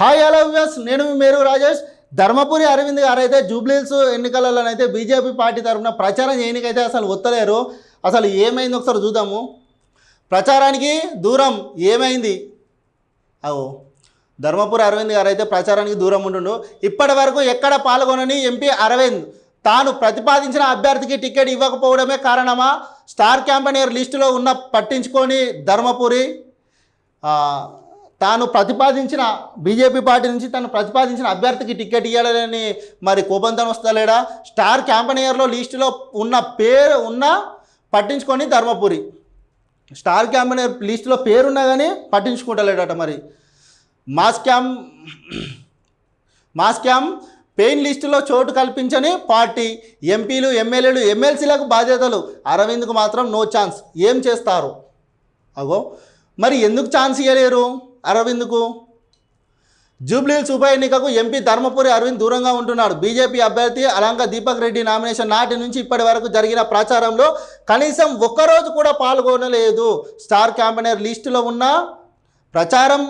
Hi hello views నేను మేరు రాజేష్. ధర్మపురి అరవింద్ గారు అయితే జూబ్లీహిల్స్ ఎన్నికలలోనైతే బీజేపీ పార్టీ తరఫున ప్రచారం చేయనికైతే అసలు ఒత్తలేరు. అసలు ఏమైంది ఒకసారి చూద్దాము. ప్రచారానికి దూరం ఏమైంది? అవు. ధర్మపురి అరవింద్ గారు అయితే ప్రచారానికి దూరం ఉంటుండు ఇప్పటి వరకు ఎక్కడ పాల్గొనని ఎంపీ అరవింద్ తాను ప్రతిపాదించిన అభ్యర్థికి టికెట్ ఇవ్వకపోవడమే కారణమా? స్టార్ క్యాంపెయినర్ లిస్టులో ఉన్న పట్టించుకొని ధర్మపురి తాను ప్రతిపాదించిన బీజేపీ పార్టీ నుంచి తను ప్రతిపాదించిన అభ్యర్థికి టికెట్ ఇవ్వాలని మరి కోపంతో వస్తలేడా? స్టార్ క్యాంపెయినర్లో లిస్టులో ఉన్న పేరు ఉన్న పట్టించుకొని ధర్మపురి. స్టార్ క్యాంపెయినర్ లిస్టులో పేరున్నా కానీ పట్టించుకుంటలేడట మరి. Mass cam mass cam pain లిస్టులో చోటు కల్పించని పార్టీ. ఎంపీలు ఎమ్మెల్యేలు ఎమ్మెల్సీలకు బాధ్యతలు. అరవింద్కు మాత్రం నో ఛాన్స్. ఏం చేస్తారు? అగో మరి ఎందుకు ఛాన్స్ ఇవ్వలేరు అరవింద్కు? జూబ్లీహిల్స్ ఉప ఎన్నికకు ఎంపీ ధర్మపురి అరవింద్ దూరంగా ఉంటున్నాడు. బీజేపీ అభ్యర్థి అలంక దీపక్ రెడ్డి నామినేషన్ నాటి నుంచి ఇప్పటి వరకు జరిగిన ప్రచారంలో కనీసం ఒక్కరోజు కూడా పాల్గొనలేదు. స్టార్ క్యాంపెయినర్ లిస్టులో ఉన్న ప్రచారం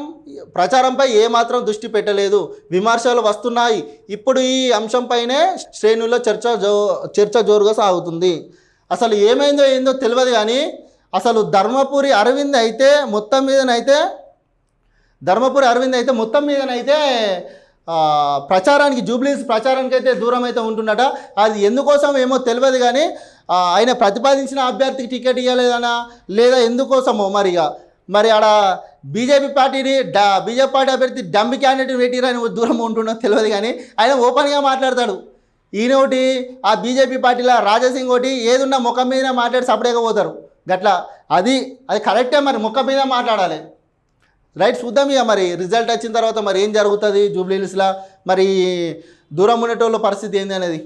ప్రచారంపై ఏమాత్రం దృష్టి పెట్టలేదు. విమర్శలు వస్తున్నాయి. ఇప్పుడు ఈ అంశంపైనే శ్రేణుల్లో చర్చ జో చర్చ జోరుగా సాగుతుంది. అసలు ఏమైందో ఏందో తెలియదు కానీ అసలు ధర్మపురి అరవింద్ అయితే మొత్తం మీదనైతే ధర్మపురి అరవింద్ అయితే మొత్తం మీదనైతే ప్రచారానికి జూబ్లీస్ ప్రచారానికి అయితే దూరం అయితే ఉంటున్నట అది ఎందుకోసం ఏమో తెలియదు కానీ ఆయన ప్రతిపాదించిన అభ్యర్థికి టికెట్ ఇవ్వలేదనా లేదా ఎందుకోసమో మరి ఇక? మరి ఆడ బీజేపీ పార్టీని డా బీజేపీ పార్టీ అభ్యర్థి డంబి క్యాండిడేట్ పెట్టిరని దూరం ఉంటుండో తెలియదు కానీ ఆయన ఓపెన్గా మాట్లాడతాడు. ఈయన ఒకటి ఆ బీజేపీ పార్టీలో రాజాసింగ్ ఒకటి ఏదున్నా ముఖం మీద మాట్లాడి సపరేట్గా పోతారు. గట్లా. అది అది కరెక్టే మరి ముఖం మీద మాట్లాడాలి. రైట్ చూద్దాం ఇక మరి. రిజల్ట్ వచ్చిన తర్వాత మరి ఏం జరుగుతుంది జూబ్లీహిల్స్లో? మరి దూరం ఉండేటోళ్ళ పరిస్థితి ఏంది అనేది?